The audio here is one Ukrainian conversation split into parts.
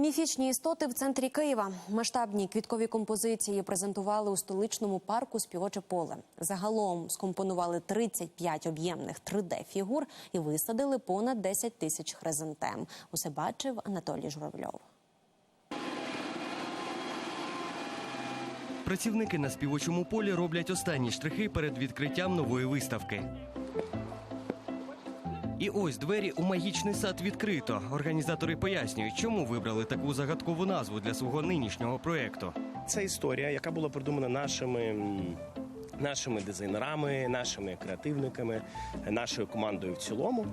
Міфічні істоти в центрі Києва. Масштабні квіткові композиції презентували у столичному парку Співоче поле. Загалом скомпонували 35 об'ємних 3D-фігур і висадили понад 10 тисяч хризантем. Усе бачив Анатолій Журавльов. Працівники на співочому полі роблять останні штрихи перед відкриттям нової виставки. І ось двері у магічний сад відкрито. Організатори пояснюють, чому вибрали таку загадкову назву для свого нинішнього проєкту. Це історія, яка була придумана нашими. Нашими дизайнерами, нашими креативниками, нашою командою в цілому.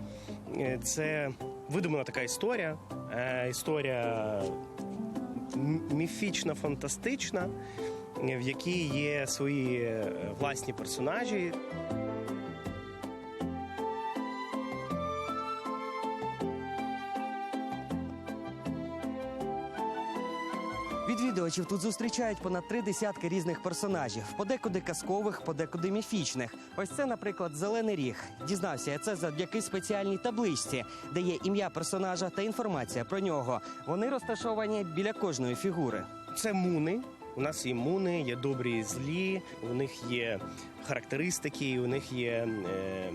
Е, Це видумана така історія. е, Історія м- міфічна, фантастична, в якій є свої е, власні персонажі, Відвідувачів тут зустрічають понад три десятки різних персонажів, подекуди казкових, подекуди міфічних. Ось це, наприклад, зелений ріг. Дізнався я це завдяки спеціальній табличці, де є ім'я персонажа та інформація про нього. Вони розташовані біля кожної фігури. Це муни. У нас є муни, є добрі і злі, у них є характеристики, у них є е,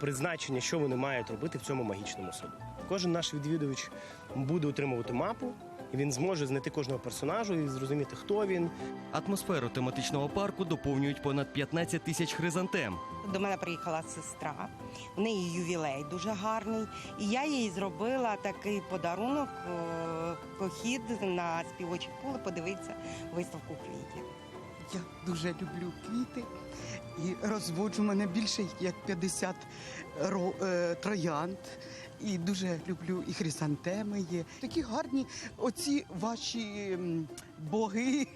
призначення, що вони мають робити в цьому магічному саду. Кожен наш відвідувач буде отримувати мапу, і він зможе знайти кожного персонажу і зрозуміти, хто він, Атмосферу тематичного парку доповнюють понад 15 тисяч хризантем. До мене приїхала сестра, в неї ювілей дуже гарний. І я їй зробила такий подарунок, похід на співочі поле, подивитися виставку квітів. Я дуже люблю квіти і розводжу мене більше як 50 ро- е, троянд. І дуже люблю і хризантеми є. Такі гарні оці ваші боги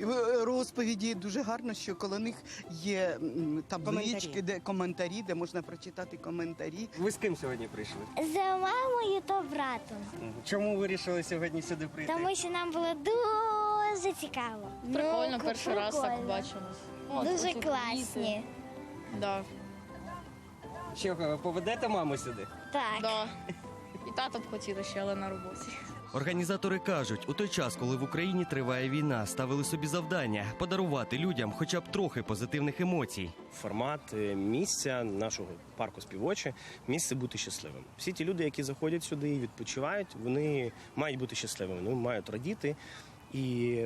е, розповіді. Дуже гарно, що коло них є таблички, де коментарі, де можна прочитати коментарі. Ви з ким сьогодні прийшли? З мамою та братом, Чому вирішили сьогодні сюди прийти? тому що нам було дуже цікаво. Прикольно, Ну, перший раз так прикольно. бачимо. Дуже отут класні. Да, Що поведете маму сюди? Так. да. І тато б хотіли ще, але на роботі. Організатори кажуть, у той час, коли в Україні триває війна, ставили собі завдання подарувати людям хоча б трохи позитивних емоцій. формат е, місця нашого парку співоче, місце бути щасливим. Всі ті люди, які заходять сюди і відпочивають, вони мають бути щасливими, вони мають радіти і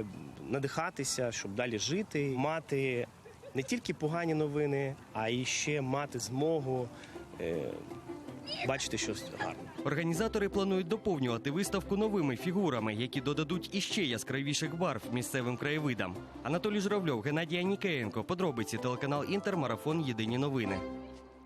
надихатися, щоб далі жити, мати не тільки погані новини, а і ще мати змогу е, бачити щось гарне. Організатори планують доповнювати виставку новими фігурами, які додадуть іще яскравіших барв місцевим краєвидам. Анатолій Журавльов, Геннадій Анікеєнко. Подробиці телеканал Інтер. Марафон. Єдині новини.